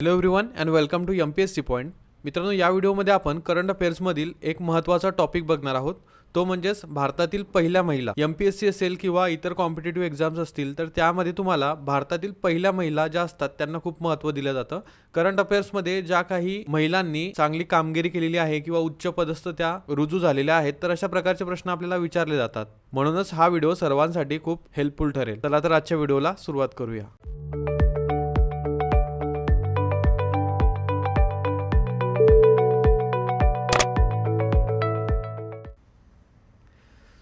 Hello everyone and welcome to M P S C point मित्रांनो या व्हिडिओमध्ये आपण करंट अफेअर्समधील एक महत्त्वाचा टॉपिक बघणार आहोत. तो म्हणजेच भारतातील पहिल्या महिला. एम पी एस सी असेल किंवा इतर कॉम्पिटेटिव्ह एक्झाम्स असतील तर त्यामध्ये तुम्हाला भारतातील पहिल्या महिला ज्या असतात त्यांना खूप महत्त्व दिलं जातं. करंट अफेअर्समध्ये ज्या काही महिलांनी चांगली कामगिरी केलेली आहे किंवा उच्च पदस्थ त्या रुजू झालेल्या आहेत तर अशा प्रकारचे प्रश्न आपल्याला विचारले जातात. म्हणूनच हा व्हिडिओ सर्वांसाठी खूप हेल्पफुल ठरेल. चला तर आजच्या व्हिडिओला सुरुवात करूया.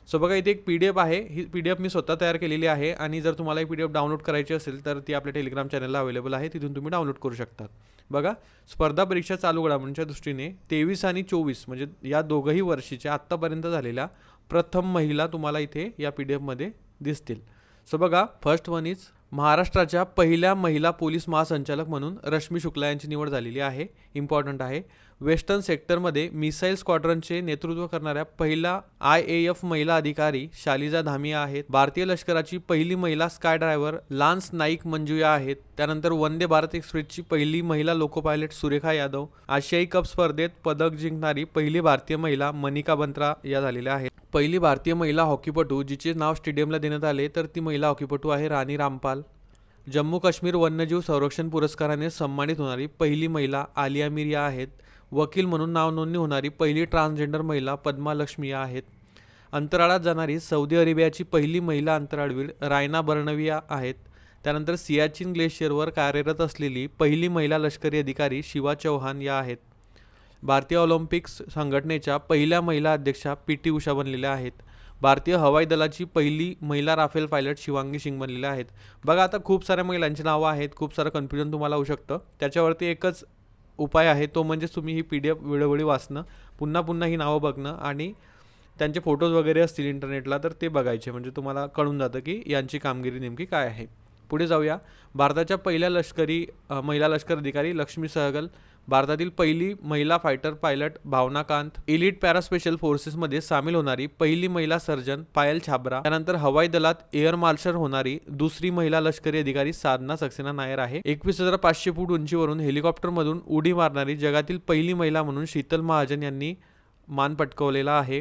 सो बघा इथे एक पी डी एफ आहे. ही पी डी एफ मी स्वतः तयार केलेली आहे आणि जर तुम्हाला ही पी डी एफ डाउनलोड करायची असेल तर ती आपल्या टेलिग्राम चॅनलला अवेलेबल आहे. तिथून तुम्ही डाउनलोड करू शकता. बघा स्पर्धा परीक्षा चालू घडामोडींच्या दृष्टीने तेवीस आणि चोवीस म्हणजे या दोघंही वर्षीच्या आत्तापर्यंत झालेल्या प्रथम महिला तुम्हाला इथे या पी डी एफमध्ये दिसतील. सो बघा फर्स्ट वन इज महाराष्ट्राच्या पहिल्या महिला पोलीस महासंचालक म्हणून रश्मी शुक्ला यांची निवड झालेली आहे. इम्पॉर्टंट आहे. वेस्टर्न सेक्टरमध्ये मिसाईल स्क्वॉड्रनचे नेतृत्व करणाऱ्या पहिला आय ए एफ महिला अधिकारी शालिजा धामिया आहेत. भारतीय लष्कराची पहिली महिला स्काय ड्रायव्हर लान्स नाईक मंजुया आहेत. त्यानंतर वंदे भारत एक्सप्रेसची पहिली महिला लोको पायलट सुरेखा यादव. आशियाई कप स्पर्धेत पदक जिंकणारी पहिली भारतीय महिला मनिका बंत्रा या झालेल्या आहेत. पहिली भारतीय महिला हॉकीपटू जिचे नाव स्टेडियमला देण्यात आले तर ती महिला हॉकीपटू आहे राणी रामपाल. जम्मू काश्मीर वन्यजीव संरक्षण पुरस्काराने सन्मानित होणारी पहिली महिला आलिया मीर या आहेत. वकील म्हणून नावनोंदणी होणारी पहिली ट्रान्सजेंडर महिला पद्मा लक्ष्मी या आहेत. अंतराळात जाणारी सौदी अरेबियाची पहिली महिला अंतराळवीर रायना बर्णविया आहेत. त्यानंतर सियाचिन ग्लेशियरवर कार्यरत असलेली पहिली महिला लष्करी अधिकारी शिवा चौहान या आहेत. भारतीय ऑलिम्पिक्स संघटनेच्या पहिल्या महिला अध्यक्षा पी टी उषा बनलेल्या आहेत. भारतीय हवाई दलाची पहिली महिला राफेल पायलट शिवांगी सिंग बनलेल्या आहेत. बघा आता खूप साऱ्या महिलांची नावं आहेत खूप सारं कन्फ्युजन तुम्हाला होऊ शकतं. त्याच्यावरती एकच उपाय आहे तो म्हणजेच तुम्ही ही पी डी एफ वेळोवेळी वाचणं पुन्हा पुन्हा ही नावं बघणं आणि त्यांचे फोटोज वगैरे असतील इंटरनेटला तर ते बघायचे. म्हणजे तुम्हाला कळून जातं की यांची कामगिरी नेमकी काय आहे. पुढे जाऊया. भारताच्या पहिल्या लष्करी महिला लष्कर अधिकारी लक्ष्मी सहगल भारतातील पहिली महिला fighter pilot Bhawana Kanth elite para special फोर्सेसमध्ये सामील होणारी पहिली महिला सर्जन पायल छाबरा त्यानंतर हवाई दलात एअर मार्शल होणारी दुसरी महिला लष्करी अधिकारी साधना सक्सेना नायर आहे. एकवीस हजार पाचशे फूट उंचीवरून हेलिकॉप्टरमधून उडी मारणारी जगातील पहिली महिला म्हणून शीतल महाजन यांनी मान पटकवलेला आहे.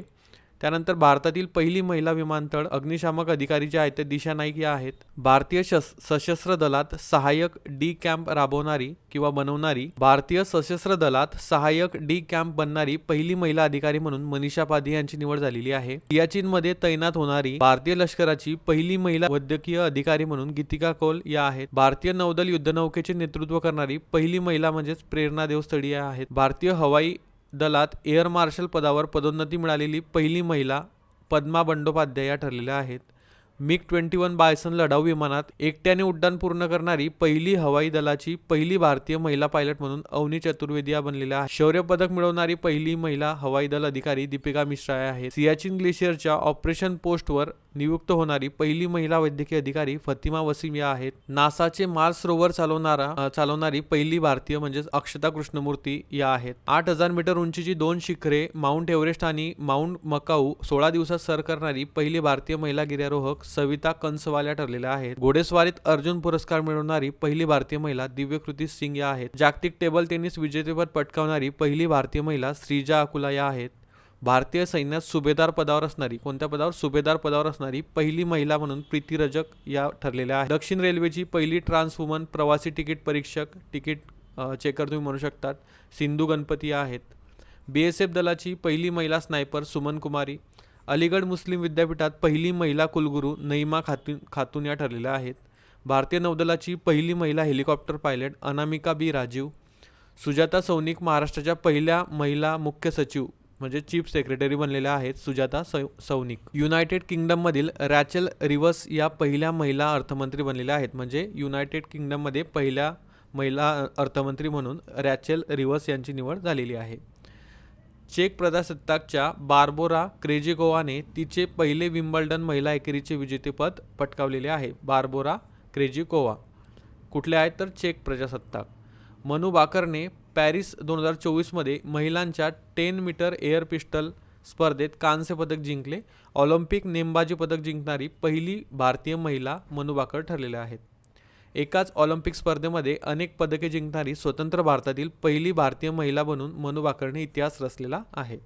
त्यानंतर भारतातील पहिली महिला विमानतळ अग्निशामक अधिकारी ज्या आहेत ते दिशा नाईक या आहेत. भारतीय सशस्त्र दलात सहाय्यक डी कॅम्प राबवणारी किंवा बनवणारी भारतीय सशस्त्र दलात सहाय्यक डी कॅम्प बनणारी पहिली महिला अधिकारी म्हणून मनीषा पाधी यांची निवड झालेली आहे. सियाचीनमध्ये तैनात होणारी भारतीय लष्कराची पहिली महिला वैद्यकीय अधिकारी म्हणून गीतिका कौल या आहेत. भारतीय नौदल युद्धनौकेचे नेतृत्व करणारी पहिली महिला म्हणजेच प्रेरणा देवस्थळी आहेत. भारतीय हवाई दलात एअर मार्शल पदावर पदोन्नती मिळालेली पहिली महिला पद्मा बंडोपाध्याय या ठरलेल्या आहेत. मिग ट्वेंटी वन बायसन लढाऊ विमानात एकट्याने उड्डाण पूर्ण करणारी पहिली हवाई दलाची पहिली भारतीय महिला पायलट म्हणून अवनी चतुर्वेदी या बनलेल्या शौर्य पदक मिळवणारी पहिली महिला हवाई दल अधिकारी दीपिका मिश्रा या आहेत सियाचिन ग्लेशियरच्या ऑपरेशन पोस्टवर नियुक्त होणारी पहिली महिला वैद्यकीय अधिकारी फतिमा वसीम या आहेत. नासाचे मार्स रोवर चालवणारा चालवणारी पहिली भारतीय म्हणजेच अक्षता कृष्णमूर्ती या आहेत. आठ हजार मीटर उंचीची दोन शिखरे माउंट एव्हरेस्ट आणि माउंट मकाऊ सोळा दिवसात सर करणारी पहिली भारतीय महिला गिर्यारोहक सविता कंसवाल्या ठरलेल्या आहेत. घोडेस्वारीत अर्जुन पुरस्कार मिळवणारी पहिली भारतीय महिला दिव्यकृती सिंग या आहेत. जागतिक टेबल टेनिस विजेतेपद पटकावणारी पहिली भारतीय महिला श्रीजा अकुला या आहेत. भारतीय सैन्यात सुभेदार पदावर असणारी कोणत्या पदावर? सुभेदार पदावर असणारी पहिली महिला म्हणून प्रीती रजक या ठरलेल्या आहेत. दक्षिण रेल्वेची पहिली ट्रान्स वुमन प्रवासी तिकीट परीक्षक तिकीट चेकर तुम्ही म्हणू शकतात सिंधू गणपती आहेत. बी एस एफ दलाची पहिली महिला स्नायपर सुमन कुमारी अलीगड मुस्लिम विद्यापीठात पहिली महिला कुलगुरू नईमा खातून खातून या ठरलेल्या आहेत. भारतीय नौदलाची पहिली महिला helicopter pilot Anamika B. Rajeev Sujata Saunik महाराष्ट्राच्या पहिल्या महिला मुख्य सचिव म्हणजे चीफ सेक्रेटरी बनलेल्या आहेत सुजाता सौ सौनिक. युनायटेड किंगडममधील रॅचल रिव्हर्स या पहिल्या महिला अर्थमंत्री बनलेल्या आहेत. म्हणजे युनायटेड किंगडममध्ये पहिल्या महिला अर्थमंत्री म्हणून रॅचेल रिव्हर्स यांची निवड झालेली आहे. चेक प्रजासत्ताकच्या बार्बोरा क्रेजिकोवाने तिचे पहिले विम्बल्डन महिला एकेरीचे विजेतेपद पटकावलेले आहे बार्बोरा क्रेजिकोवा कुठले आहेत तर चेक प्रजासत्ताक. मनु बाकरने पॅरिस दोन हजार चोवीसमध्ये महिलांच्या टेन मीटर एअर पिस्टल स्पर्धेत कांस्य पदक जिंकले. ऑलिम्पिक नेमबाजी पदक जिंकणारी पहिली भारतीय महिला मनुबाकर ठरलेल्या आहेत. एकाच ऑलिम्पिक स्पर्धेमध्ये अनेक पदके जिंकणारी स्वतंत्र भारतातील पहिली भारतीय महिला बनून मनू बाकरने इतिहास रचलेला आहे.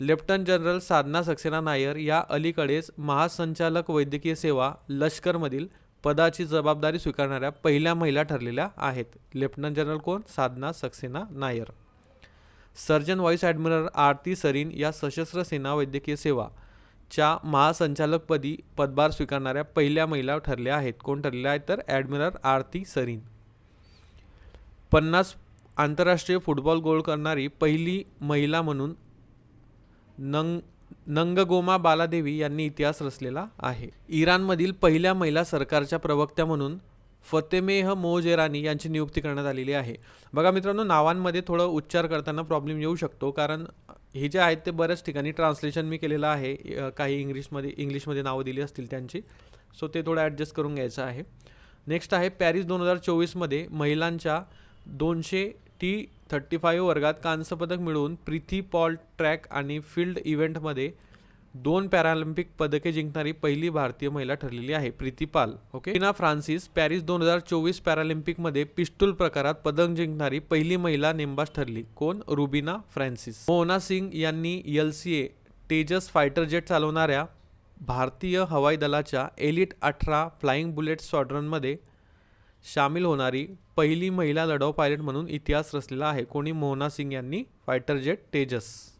लेफ्टनंट जनरल साधना सक्सेना नायर या अलीकडेच महासंचालक वैद्यकीय सेवा लष्करमधील पदाची जबाबदारी स्वीकारणाऱ्या पहिल्या महिला ठरलेल्या आहेत. लेफ्टनंट जनरल कोण? Sadhna Saxena Nair. Surgeon vice admiral Arti Sarin या सशस्त्र सेना वैद्यकीय सेवा च्या महासंचालकपदी पदभार स्वीकारणाऱ्या पहिल्या महिला ठरल्या आहेत. कोण ठरलेल्या आहेत तर ॲडमिरल आरती सरीन. पन्नास आंतरराष्ट्रीय फुटबॉल गोल करणारी पहिली महिला म्हणून नंग नंगगोमा बालादेवी यांनी इतिहास रचलेला आहे. इराणमधील पहिल्या महिला सरकारच्या प्रवक्त्या म्हणून फतेमेह मोजेरानी यांची नियुक्ती करण्यात आलेली आहे. बघा मित्रांनो नावांमध्ये थोडं उच्चार करताना प्रॉब्लेम येऊ शकतो कारण हे जे आहेत ते बऱ्याच ठिकाणी ट्रान्सलेशन मी केलेलं आहे. काही इंग्लिशमध्ये इंग्लिशमध्ये नावं दिली असतील त्यांची. सो ते थोडं ॲडजस्ट करून घ्यायचं आहे. नेक्स्ट आहे पॅरिस दोन हजार चोवीसमध्ये महिलांच्या दोनशे टी थर्टी फाईव्ह वर्गात कांस्यपदक मिळवून प्रिथी पॉल ट्रॅक आणि फील्ड इव्हेंटमध्ये दोन पॅरालिम्पिक पदके जिंकणारी पहिली भारतीय महिला ठरलेली आहे Preethi Pal okay? Reena Francis Paris दोन हजार चोवीस पॅरालिम्पिकमध्ये पिस्टूल प्रकारात पदक जिंकणारी पहिली महिला नेमबाज ठरली. कोण? रुबिना फ्रान्सिस. मोहना सिंग यांनी L C A Tejas fighter jet चालवणाऱ्या भारतीय हवाई दलाच्या एलिट अठरा फ्लाइंग बुलेट स्क्वॉड्रनमध्ये सामील होणारी पहिली महिला लढाऊ पायलट म्हणून इतिहास रचलेला आहे. कोणी? मोहना सिंग यांनी. Fighter jet Tejas.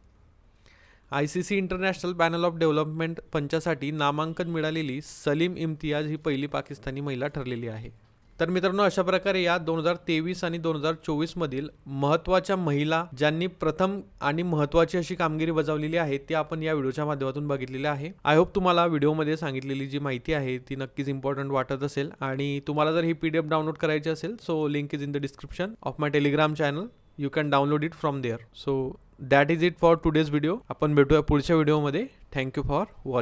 I C C international panel of development पंचासाठी नामांकन मिळालेली सलीम इम्तियाज ही पहिली पाकिस्तानी महिला ठरलेली आहे. तर मित्रांनो अशा प्रकारे या दोन हजार तेवीस आणि दोन हजार चोवीसमधील महत्त्वाच्या महिला ज्यांनी प्रथम आणि महत्त्वाची अशी कामगिरी बजावलेली आहे ती आपण या व्हिडिओच्या माध्यमातून बघितलेली आहे. आय होप तुम्हाला व्हिडिओमध्ये सांगितलेली जी माहिती आहे ती नक्कीच इम्पॉर्टंट वाटत असेल. आणि तुम्हाला जर ही पी डी एफ डाउनलोड करायची असेल so link is in the description of my Telegram channel you can download it from there so that is it for today's video आपण भेटूया पुढच्या व्हिडिओमध्ये थँक्यू फॉर वॉचिंग